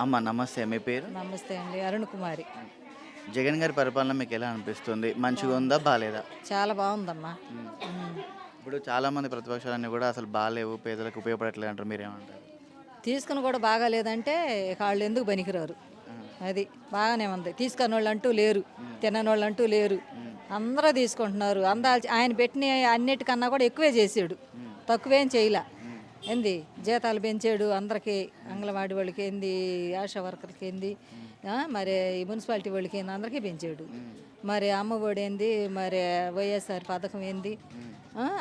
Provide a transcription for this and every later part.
అమ్మ నమస్తే. మీ పేరు? నమస్తే అండి. అరుణ్ కుమారి. జగన్ గారి పరిపాలన మీకు ఎలా అనిపిస్తుంది? మంచిగా ఉందా బాగాలేదా? చాలా బాగుందమ్మా. ఇప్పుడు చాలా మంది ప్రతిపక్షాలన్నీ కూడా అసలు బాగాలేవు పేదలకు ఉపయోగపడట్లేదు అంటారు. మీరేమంటారు తీసుకుని కూడా బాగా లేదంటే వాళ్ళు ఎందుకు పనికిరారు? అది బాగానే ఉంది. తీసుకుని వాళ్ళు అంటూ లేరు తినని వాళ్ళు అంటూ లేరు. అందరూ తీసుకుంటున్నారు. అందాల్చి ఆయన పెట్టిన అన్నిటికన్నా కూడా ఎక్కువే చేసాడు. తక్కువేం చేయలే. ఏంది? జీతాలు పెంచాడు అందరికీ అంగన్వాడి వాళ్ళకి ఏంది ఆశా వర్కర్కి ఏంది? మరి ఈ మున్సిపాలిటీ వాళ్ళకి ఏంది అందరికీ పెంచాడు. మరి అమ్మఒడి ఏంది మరి వైఎస్ఆర్ పథకం ఏంది?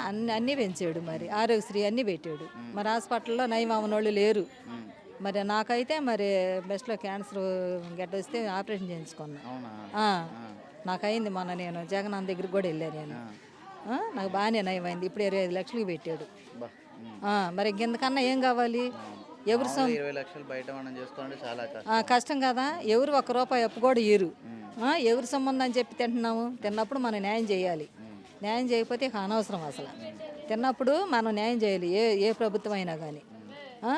అన్ని అన్నీ పెంచాడు మరి. ఆరోగ్యశ్రీ అన్నీ పెట్టాడు. మరి హాస్పిటల్లో నయం అవ్వనోళ్ళు లేరు. మరి నాకైతే మరి బెస్ట్లో క్యాన్సర్ గడ్డ వస్తే ఆపరేషన్ చేయించుకున్నా. నాకైంది మొన్న నేను జగన్ దగ్గరికి కూడా వెళ్ళాను నేను. నాకు బాగానే నయమైంది. ఇప్పుడు ఇరవై ఐదు లక్షలకి పెట్టాడు. మరి ఇంకెంతకన్నా ఏం కావాలి? ఎవరు సొం- మామూలుగా ఇరవై లక్షలు బయట మనం చేసుకోవాలంటే చాలా కష్టం. కదా? ఎవరు ఒక్క రూపాయి అప్పు కూడా ఆ, ఎవరు సంబంధం అని చెప్పి తింటున్నాము? తిన్నప్పుడు మనం న్యాయం చేయాలి. న్యాయం చేయకపోతే ఇక అనవసరం అసలు. తిన్నప్పుడు మనం న్యాయం చేయాలి ఏ ఏ ప్రభుత్వం అయినా కానీ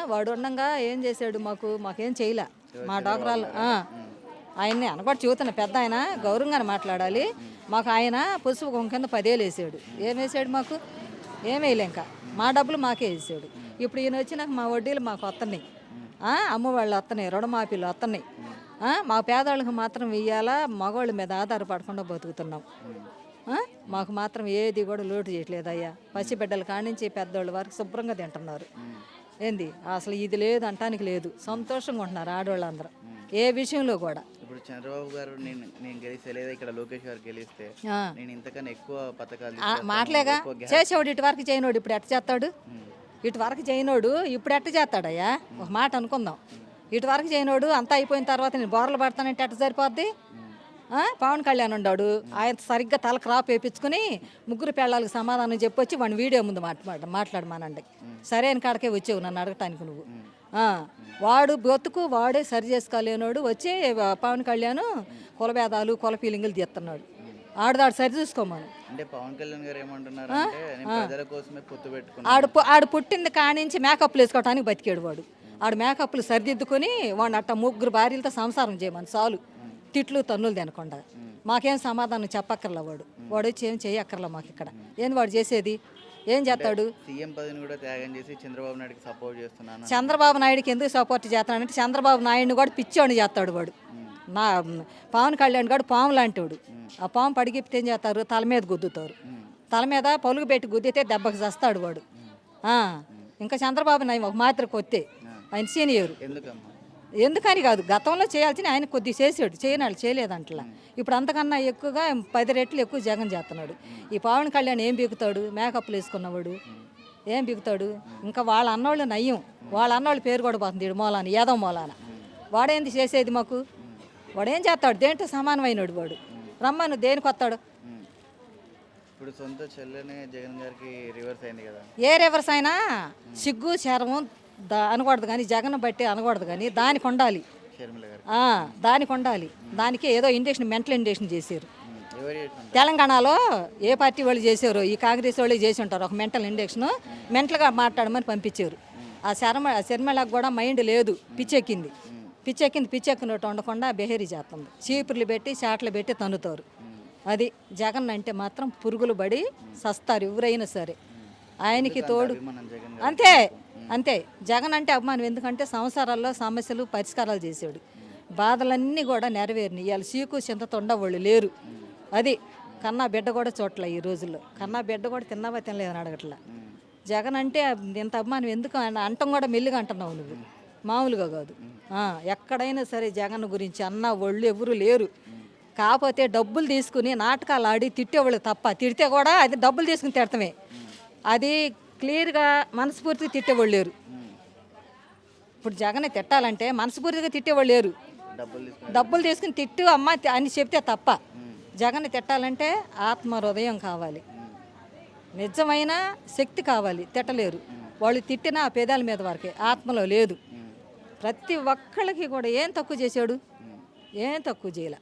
వాడు ఉండగా ఏం చేశాడు మాకు? మాకేం చేయలే. మా డాక్రాలు ఆయన్ని అనకూడదు చూతున్న పెద్ద ఆయన గౌరవంగానే మాట్లాడాలి. మాకు ఆయన పసుపు కింద పదేలు వేసాడు. ఏం వేసాడు మాకు? ఏం వేయలే ఇంకా. మా డబ్బులు మాకే వేసాడు ఇప్పుడు ఈయన వచ్చినాక మా వడ్డీలు మాకు వస్తున్నాయి అమ్మ వాళ్ళు వస్తున్నాయి రుణమాఫీలు వస్తున్నాయి మా పేదవాళ్ళకి మాత్రం ఇయ్యాలా మగవాళ్ళ మీద ఆధారపడకుండా బతుకుతున్నాం. మాకు మాత్రం ఏది కూడా లోటు చేయట్లేదు అయ్యా. పసిబిడ్డల కానించి పెద్దవాళ్ళు వరకు శుభ్రంగా తింటున్నారు. ఏంది? అసలు ఇది లేదు అంటానికి లేదు. సంతోషంగా ఉంటున్నారు ఆడవాళ్ళందరూ. ఏ విషయంలో కూడా. ఇప్పుడు చంద్రబాబు గారు నేను నేను గెలిస్తే లేదా ఇక్కడ లోకేష్ గారు గెలిస్తే. నేను ఇంతకన్నా ఎక్కువ పథకాలు మాటలేగా చేసేవాడు ఇటు వరకు చేయనోడు ఇప్పుడు ఎట్ట చేస్తాడు? ఇటు వరకు చేయనోడు ఇప్పుడు ఎట్ట చేస్తాడయ్యా? ఒక మాట అనుకుందాం. ఇటు వరకు చేయనోడు అంతా అయిపోయిన తర్వాత నేను బోర్లు పడతానంటే ఎట్ట సరిపోద్ది? పవన్ కళ్యాణ్ ఉన్నాడు. ఆయన సరిగ్గా తల క్రాప్ వేయించుకుని ముగ్గురు పిల్లలకి సమాధానం చెప్పొచ్చి వాడిని వీడియో ముందు మాట్లాడ మాట్లాడమానండి. సరైన కాడకే వచ్చావు నన్ను అడగటానికి నువ్వు. వాడు బతుకు వాడే సరి చేసుకోలేనోడు వచ్చి పవన్ కళ్యాణ్ కులభేదాలు కుల ఫీలింగులు తీస్తున్నాడు. ఆడదాడు సరి చూసుకోమను. అంటే పవన్ కళ్యాణ్ గారు ఏమంటున్నారు ప్రజల కోసమే పొత్తు ఆడు ఆడు పుట్టింది కానించి మేకప్లు వేసుకోవడానికి బతికాడు వాడు. ఆడు మేకప్లు సరిదిద్దుకొని వాడిని అట్ట ముగ్గురు భార్యలతో సంసారం చేయమని చాలు. తిట్లు తన్నులు తినకుండా. మాకేం సమాధానం చెప్పక్కర్లా వాడు. వాడు వచ్చి ఏం చేయక్కర్లా మాకు ఇక్కడ ఏంది వాడు చేసేది? ఏం చేస్తాడు సీఎం పదవిని కూడా త్యాగం చేసి చంద్రబాబు నాయుడుకి సపోర్ట్ చేస్తున్నాను చంద్రబాబు నాయుడుకి ఎందుకు సపోర్ట్ చేస్తాడంటే చంద్రబాబు నాయుడిని కూడా పిచ్చోడిని చేస్తాడు వాడు. నా పవన్ కళ్యాణ్ గారు పాము లాంటి వాడు ఆ పాము పడిగిపితే ఏం చేస్తారు తల మీద గుద్దుతారు. తల మీద పలుగు పెట్టి గుద్దితే దెబ్బకి చస్తాడు వాడు. ఇంకా చంద్రబాబు నాయుడు ఒక మాత్ర కొత్తే. ఆయన సీనియర్. ఎందుకమ్మా? ఎందుకని కాదు గతంలో చేయాల్సిన ఆయన కొద్ది చేసాడు చేయనాడు చేయలేదంటలా. ఇప్పుడు అంతకన్నా ఎక్కువగా పది రెట్లు ఎక్కువ జగన్ చేస్తున్నాడు ఈ పవన్ కళ్యాణ్ ఏం బీగుతాడు మేకప్లు వేసుకున్నవాడు ఏం బిగుతాడు ఇంకా వాళ్ళ అన్నోళ్ళు నయ్యం. వాళ్ళ అన్నోళ్ళ పేరు కూడా పోతుంది మూలాన ఏదో మూలాన. వాడేంది చేసేది మాకు? వాడేం చేస్తాడు దేంట్లో సమానమైనడు వాడు? రమ్మను దేనికి వస్తాడు? ఇప్పుడు సొంత చెల్లెనే జగన్ గారికి రివర్స్ అయింది కదా. ఏ రివర్స్ అయినా సిగ్గు శరము దా అనకూడదు కానీ జగన్ బట్టి అనకూడదు కానీ దానికి ఉండాలి. ఆ, దానికి ఉండాలి. దానికి ఏదో ఇండక్షన్ మెంటల్ ఇండక్షన్ చేశారు. తెలంగాణలో ఏ పార్టీ వాళ్ళు చేశారు ఈ కాంగ్రెస్ వాళ్ళు చేసి ఉంటారు. ఒక మెంటల్ ఇండక్షన్ మెంటల్గా మాట్లాడమని పంపించారు. ఆ శర్మ శర్మలకు కూడా మైండ్ లేదు. పిచ్చెక్కింది. పిచ్చెక్కింది పిచ్చెక్కినట్టు ఉండకుండా బెహేరీ చేస్తుంది. చీపుర్లు పెట్టి చాట్లు పెట్టి తన్నుతారు. అది జగన్ అంటే మాత్రం పురుగులు పడి సస్తారు ఎవరైనా సరే. ఆయనకి తోడు. అంతే అంతే. జగన్ అంటే అభిమానం. ఎందుకంటే సంవత్సరాల్లో సమస్యలు పరిష్కారాలు చేశాడు బాధలన్నీ కూడా నెరవేరినాయి ఇవాళ సీకు చింతతొండ వాళ్ళు లేరు. అది కన్నా బిడ్డ కూడా చూడలే ఈ రోజుల్లో. కన్నా బిడ్డ కూడా తిన్నావా తినలేదని అడగట్లా. జగన్ అంటే ఇంత అభిమానం ఎందుకు అంటం కూడా మెల్లిగా అంటున్నావు నువ్వు. మామూలుగా కాదు. ఎక్కడైనా సరే జగన్ గురించి అన్న ఒళ్ళు ఎవరు లేరు. కాకపోతే డబ్బులు తీసుకుని నాటకాలు ఆడి తిట్టేవాళ్ళు తప్ప. తిడితే కూడా అది డబ్బులు తీసుకుని తిడతామే. అది క్లియర్గా మనస్ఫూర్తిగా తిట్టేవాళ్ళు లేరు. ఇప్పుడు జగన్ తిట్టాలంటే మనస్ఫూర్తిగా తిట్టేవాళ్ళు లేరు. డబ్బులు తీసుకుని తిట్టు అమ్మ అని చెప్తే తప్ప జగన్ తిట్టాలంటే ఆత్మ హృదయం కావాలి. నిజమైన శక్తి కావాలి తిట్టలేరు. వాళ్ళు తిట్టిన ఆ పేదాల మీద వరకే ఆత్మలో లేదు. ప్రతి ఒక్కళ్ళకి కూడా ఏం తక్కువ చేశాడు? ఏం తక్కువ చేయలే.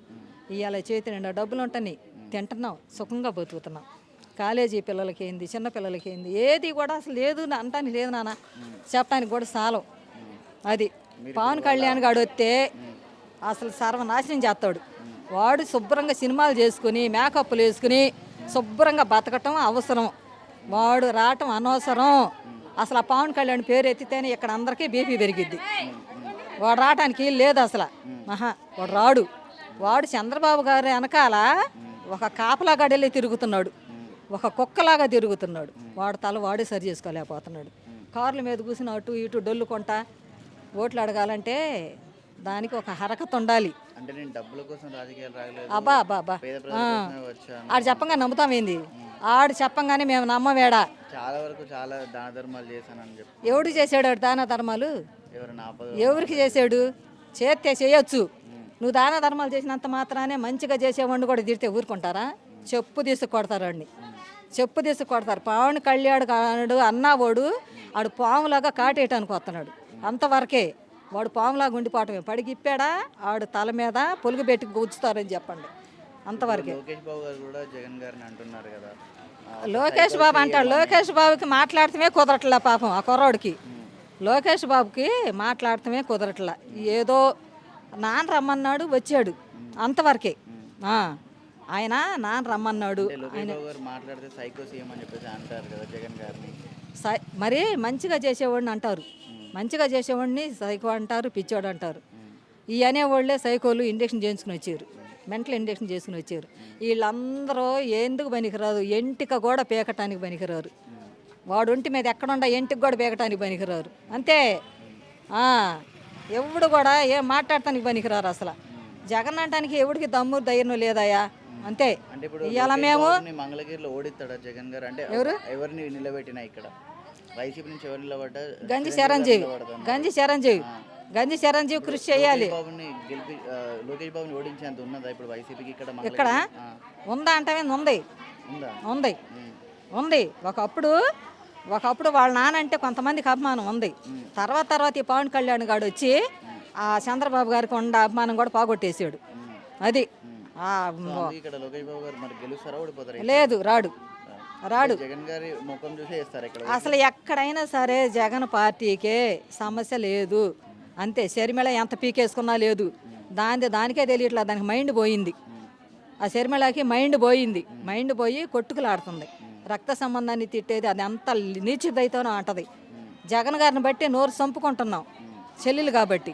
ఇవాళ చేతి నిండా డబ్బులు ఉంటాయి తింటున్నాం సుఖంగా బతుకుతున్నాం. కాలేజీ పిల్లలకి ఏంది చిన్న పిల్లలకి ఏంది ఏది కూడా అసలు లేదు అంటానికి లేదు నాన్న. చెప్పడానికి కూడా సాలం. అది. పవన్ కళ్యాణ్ గాడు వస్తే అసలు సర్వనాశనం చేస్తాడు. వాడు శుభ్రంగా సినిమాలు చేసుకుని మేకప్లు వేసుకుని శుభ్రంగా బతకటం అవసరం. వాడు రావటం అనవసరం. అసలు ఆ పవన్ కళ్యాణ్ పేరు ఎత్తితేనే ఇక్కడ అందరికీ బీపీ పెరిగిద్ది. వాడు రావటానికి లేదు అసలు. మహా వాడు రాడు. వాడు చంద్రబాబు గారి వెనకాల ఒక కాపలా గడెళ్ళి తిరుగుతున్నాడు. ఒక కుక్కలాగా తిరుగుతున్నాడు. వాడు తల వాడే సరి చేసుకోలేకపోతున్నాడు. కార్ల మీద కూర్చుని అటు ఇటు డొల్లుకుంటా ఓట్లు అడగాలంటే దానికి ఒక హరకత ఉండాలి. అంటే నేను డబ్బుల కోసం రాజకీయాలు రాగలేదు అబ్బా అబ్బా అబ్బా. పేద ప్రజల కోసమే వచ్చాను. ఆడు చెప్పంగా నమ్ముతామేంది ఆడు చెప్పంగానే మేము నమ్మవేడా చాలా వరకు చాలా దాన ధర్మాలు చేశానని చెప్పి. ఎవడు చేసాడు ఆడు దాన ధర్మాలు? ఎవరైనా ఆపద ఎవరికి చేసాడు చేస్తే చేయొచ్చు. నువ్వు దాన ధర్మాలు చేసినంత మాత్రానే మంచిగా చేసేవాడిని కూడా తిడితే ఊరుకుంటారా? చెప్పు తీసి కొడతారు వాడిని. చెప్పు తీసి కొడతారు. పవన్ కళ్యాణ్ కాడు అన్నావాడు ఆడు పాములాగా కాటేయటానికి వస్తున్నాడు. అంతవరకే వాడు పాములాగా ఉండిపోవటమే పడిగిప్పాడా ఆడు తల మీద పొలుగు పెట్టి గుచ్చుతారని చెప్పండి. అంతవరకే. లోకేష్ బాబు గారు కూడా జగన్ గారిని అంటున్నారు కదా. లోకేష్ బాబు అంటాడు. లోకేష్ బాబుకి మాట్లాడటమే కుదరట్లే పాపం ఆ కుర్రోడికి. లోకేష్ బాబుకి మాట్లాడటమే కుదరట్లే. ఏదో నాన్న రమ్మన్నాడు వచ్చాడు. అంతవరకే. ఆ, ఆయన? నాన్న రమ్మన్నాడు. అంటే లోకేష్ బాబు గారు మాట్లాడితే సైకో సీఎం అని చెప్పేసి అంటారు కదా జగన్ గారిని. సై- మరి మంచిగా చేసేవాడిని అంటారు. మంచిగా చేసేవాడిని సైకో అంటారు పిచ్చోడు అంటారు. ఈ అనేవాళ్ళే సైకోలు ఇంజక్షన్ చేయించుకుని వచ్చారు. మెంటల్ ఇంజక్షన్ చేసుకుని వచ్చారు. వీళ్ళందరూ ఎందుకు పనికిరాదు? ఎంటిక కూడా పీకటానికి పనికిరారు. వాడు ఒంటి మీద ఎక్కడుండ ఎంటికి కూడా పీకటానికి పనికిరారు. అంతే. ఎవడు కూడా ఏం మాట్లాడటానికి పనికిరారు అసలు. జగన్ అంటానికి ఎవడికి దమ్ము ధైర్యం లేదయ్యా? అంతే. అంటే ఇప్పుడు ఇవాళ లోకేష్ మేము మంగళగిరిలో ఓడిస్తాడా జగన్ గారు? అంటే ఎవరిని నిలబెట్టినా ఇక్కడ? వైసీపీ నుంచి ఎవరు నిలబడ్డా? గంజి చిరంజీవి. గంజి చిరంజీవి. గంజి చిరంజీవి కృషి చేయాలి. లోకేష్ బాబుని ఓడించేంత ఉన్నదా ఇప్పుడు వైసీపీకి ఇక్కడ ఇక్కడ ఉందా అంటే ఉంది? ఉందా? ఉంది. ఒకప్పుడు ఒకప్పుడు వాళ్ళ నాన్న అంటే కొంతమందికి అభిమానం ఉంది. తర్వాత తర్వాత ఈ పవన్ కళ్యాణ్ గాడు వచ్చి ఆ చంద్రబాబు గారికి ఉండ అభిమానం కూడా పోగొట్టేసాడు అది. ఆ, సో అందుకే ఇక్కడ లోకేష్ బాబు గారు మరి గెలుస్తారా ఓడిపోతారా? లేదు రాడు. రాడు. జగన్ గారి ముఖం చూసే వేస్తారు ఇక్కడ అసలు ఎక్కడైనా సరే జగన్ పార్టీకే సమస్య లేదు. అంతే షర్మిల ఎంత పీకేసుకున్నా లేదు. దాని దానికే తెలియట్లేదు దానికి మైండ్ పోయింది. ఆ షర్మిలకి మైండ్ పోయింది. మైండ్ పోయి కొట్టుకులాడుతుంది. రక్త సంబంధాన్ని తిట్టేది అది అంత నీచిదైతేనో అంటది. జగన్ గారిని బట్టి నోరు చంపుకుంటున్నాం చెల్లెలు కాబట్టి.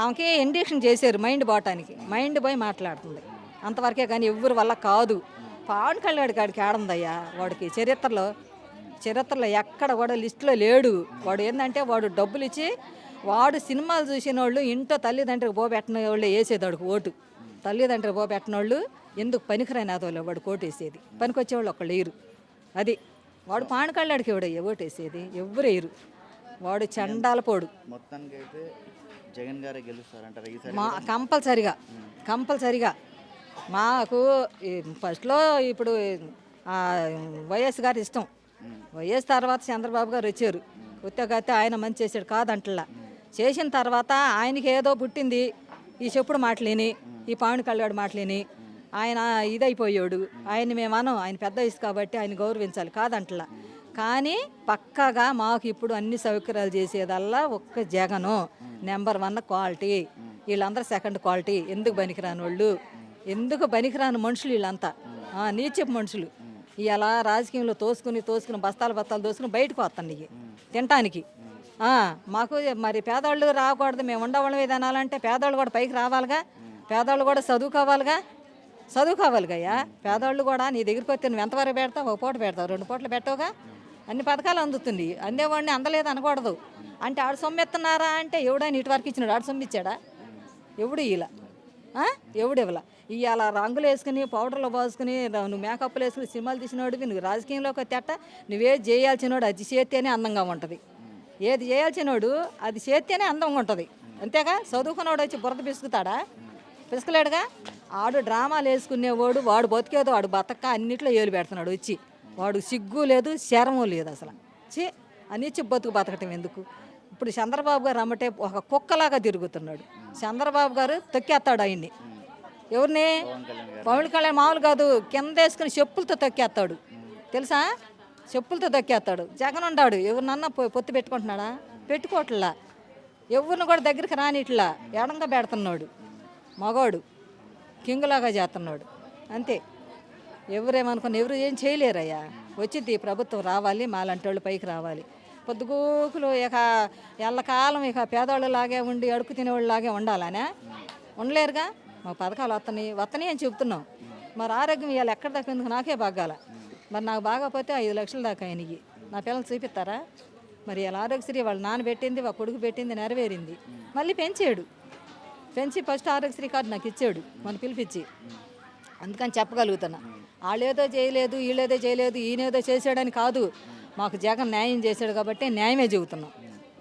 ఆమెకి ఇండక్షన్ చేశారు మైండ్ పోవటానికి. మైండ్ పోయి మాట్లాడుతుంది. అంతవరకే కానీ ఎవరి వల్ల కాదు. పవన్ కళ్యాణ్ కాడికి ఆడుందయ్యా వాడికి చరిత్రలో చరిత్రలో ఎక్కడ కూడా లిస్టులో లేడు. వాడు ఏంటంటే వాడు డబ్బులు ఇచ్చి వాడు సినిమాలు చూసిన వాళ్ళు ఇంట్లో తల్లిదండ్రులకు పోబెట్టిన వాళ్ళు వేసేదాడు ఓటు. తల్లిదండ్రులకు పోబెట్టిన వాళ్ళు ఎందుకు పనికిరాని అదోళ్ళు వాడు ఓటు వేసేది పనికొచ్చేవాళ్ళు ఒకళ్ళు వేయరు. అది వాడు పాన్ కళ్ళాడికి ఎవడయ్యా ఓటు వేసేది ఎవరు వేయరు. వాడు చండాల పోడు. మొత్తానికి జగన్ గారే గెలుస్తారంటారు? ఈసారి మా కంపల్సరిగా కంపల్సరిగా. మాకు ఈ ఫస్ట్లో ఇప్పుడు ఆ, వైఎస్ గారు ఇష్టం. వైఎస్ తర్వాత చంద్రబాబు గారు వచ్చారు. ఉత్తగతే ఆయన మంచి చేశాడు కాదంటలా. చేసిన తర్వాత ఆయనకి ఏదో పుట్టింది. ఈ చెప్పుడు మాటలేని ఈ పావుని కళ్ళాడు మాటలేని. ఆయన ఇదైపోయాడు. ఆయన మేమనం ఆయన పెద్ద వయసు కాబట్టి ఆయన గౌరవించాలి కాదంటలా. కానీ పక్కాగా మాకు ఇప్పుడు అన్ని సౌకర్యాలు చేసేదల్లా ఒక్క జగను. నెంబర్ వన్ క్వాలిటీ వీళ్ళందరూ సెకండ్ క్వాలిటీ ఎందుకు పనికిరాని వాళ్ళు? ఎందుకు పనికిరాని మనుషులు వీళ్ళంతా? ఆ, నీచపు మనుషులు. ఇలా రాజకీయంలో తోసుకుని తోసుకుని బస్తాలు బస్తాలు తోసుకుని బయటకు వస్తాను తినటానికి. మాకు మరి పేదవాళ్ళు రాకూడదు. మేము ఉండవాళ్ళం ఏదనాలంటే పేదవాళ్ళు కూడా పైకి రావాలిగా. పేదవాళ్ళు కూడా చదువుకోవాలిగా. చదువుకోవాలిగా పేదవాళ్ళు కూడా నీ దగ్గరికి వస్తే నువ్వు ఎంతవరకు పెడతావు? ఒక పూట పెడతావు. రెండు పూటలు పెట్టవుగా? అన్ని పథకాలు అందుతుంది. అందేవాడిని అందలేదు అనకూడదు. అంటే ఆడు సొమ్మెత్తున్నారా అంటే ఎవడైనా ఇటువరకు ఇచ్చినాడు. ఆడు సొమ్మిచ్చాడా ఎవడు ఇలా ఎవడు ఇవ్వలా? ఇవాళ రంగులు వేసుకుని పౌడర్లు పోసుకుని నువ్వు మేకప్లు వేసుకుని సినిమాలు తీసినోడివి నువ్వు రాజకీయంలోకి తెట్ట నువ్వే చేయాల్సినోడు అది చేస్తేనే అందంగా ఉంటుంది. ఏది చేయాల్సినోడు అది చేస్తేనే అందంగా ఉంటుంది. అంతేగా? చదువుకున్నోడు వచ్చి బురద పిసుకుతాడా? పిసుకలేడుగా? ఆడు డ్రామాలు వేసుకునేవాడు వాడు బతికేదో వాడు బతక అన్నిట్లో ఏలు పెడుతున్నాడు వచ్చి. వాడు సిగ్గు లేదు శరము లేదు అసలు. చే అనిచ్చి బతుకు బతకటం ఎందుకు? ఇప్పుడు చంద్రబాబు గారు అమ్మటే ఒక కుక్కలాగా తిరుగుతున్నాడు. చంద్రబాబు గారు తొక్కేస్తాడు ఆయన్ని. ఎవరిని? పవన్ కళ్యాణ్ మామూలు కాదు కింద వేసుకుని చెప్పులతో తొక్కేస్తాడు. తెలుసా? చెప్పులతో తొక్కేస్తాడు. జగన్ ఉన్నాడు. ఎవరినన్నా పొత్తు పెట్టుకుంటున్నాడా? పెట్టుకోవట్లా. ఎవరిని కూడా దగ్గరికి రానిట్లా. ఎడంగా పెడుతున్నాడు మగవాడు కింగులాగా చేస్తున్నాడు అంతే. ఎవరేమనుకున్న ఎవరు ఏం చేయలేరయ్యా. వచ్చింది ఈ ప్రభుత్వం రావాలి మాలాంటి వాళ్ళు పైకి రావాలి. పొద్దుగూకులు ఇక ఎల్లకాలం ఇక పేదవాళ్ళలాగే ఉండి అడుగు తినేవాళ్ళలాగే ఉండాలనే? ఉండలేరుగా? మా పథకాలు వస్తున్నాయి వస్తున్నాయి అని చెప్తున్నాం మరి ఆరోగ్యం ఇవాళ ఎక్కడ దాకా నాకే బాగాల. మరి నాకు బాగపోతే ఐదు లక్షల దాకా అయినాయి. నా పిల్లలు చూపిస్తారా? మరి ఇలా ఆరోగ్యశ్రీ వాళ్ళ నాన్న పెట్టింది వాళ్ళ కొడుకు పెట్టింది నెరవేరింది. మళ్ళీ పెంచాడు. పెంచి ఫస్ట్ ఆరోగ్యశ్రీ కార్డు నాకు ఇచ్చాడు మన పిలిపించి అందుకని చెప్పగలుగుతున్నా. వాళ్ళేదో చేయలేదు వీళ్ళేదో చేయలేదు ఈయనేదో చేసాడని కాదు. మాకు జగన్ న్యాయం చేశాడు కాబట్టి న్యాయమే చెబుతున్నాం.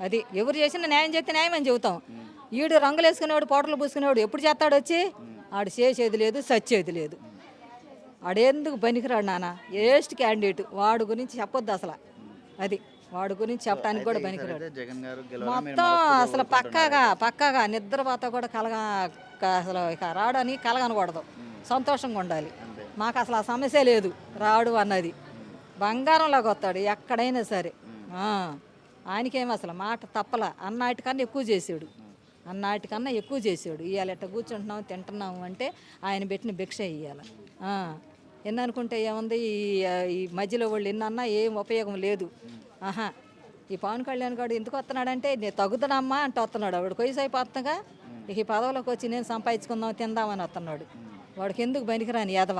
అది ఎవరు చేసినా న్యాయం చేస్తే న్యాయమని చెబుతాం. ఈడు రంగులు వేసుకునేవాడు పోటలు పూసుకునేవాడు ఎప్పుడు చేస్తాడు వచ్చి? ఆడు చేసేది లేదు సచ్చేది లేదు. ఆడేందుకు పనికిరాడు నాన్న ఏస్ట్ క్యాండిడేట్. వాడు గురించి చెప్పొద్దు అసలు. అది వాడి గురించి చెప్పడానికి కూడా పనికిరాడు. మొత్తం అసలు పక్కాగా పక్కాగా నిద్రపోత కూడా కలగా అసలు ఇక రావడానికి కలగనకూడదు. సంతోషంగా ఉండాలి. మాకు అసలు ఆ సమస్య లేదు. రాడు అన్నది. బంగారంలాగా వస్తాడు ఎక్కడైనా సరే. ఆయనకేం అసలు మాట తప్పల. అన్నాటికన్నా ఎక్కువ చేసాడు. అన్నాటికన్నా ఎక్కువ చేసాడు. ఇవాళ ఎట్ట కూర్చుంటున్నాం తింటున్నాము అంటే ఆయన పెట్టిన భిక్ష ఇవ్వాలి ఎన్ననుకుంటే ఏముంది? ఈ ఈ మధ్యలో వాళ్ళు ఎన్నన్నా ఏం ఉపయోగం లేదు. ఆహా ఈ పవన్ కళ్యాణ్ గారు ఎందుకు వస్తున్నాడంటే నేను తగ్గుతానమ్మా అంటే వస్తున్నాడు. వాడికి వయసు అయిపోతుందిగా. ఇక ఈ పదవులకు వచ్చి నేను సంపాదించుకుందాం తిందామని వస్తున్నాడు. వాడికి ఎందుకు పనికిరాని యాదవ?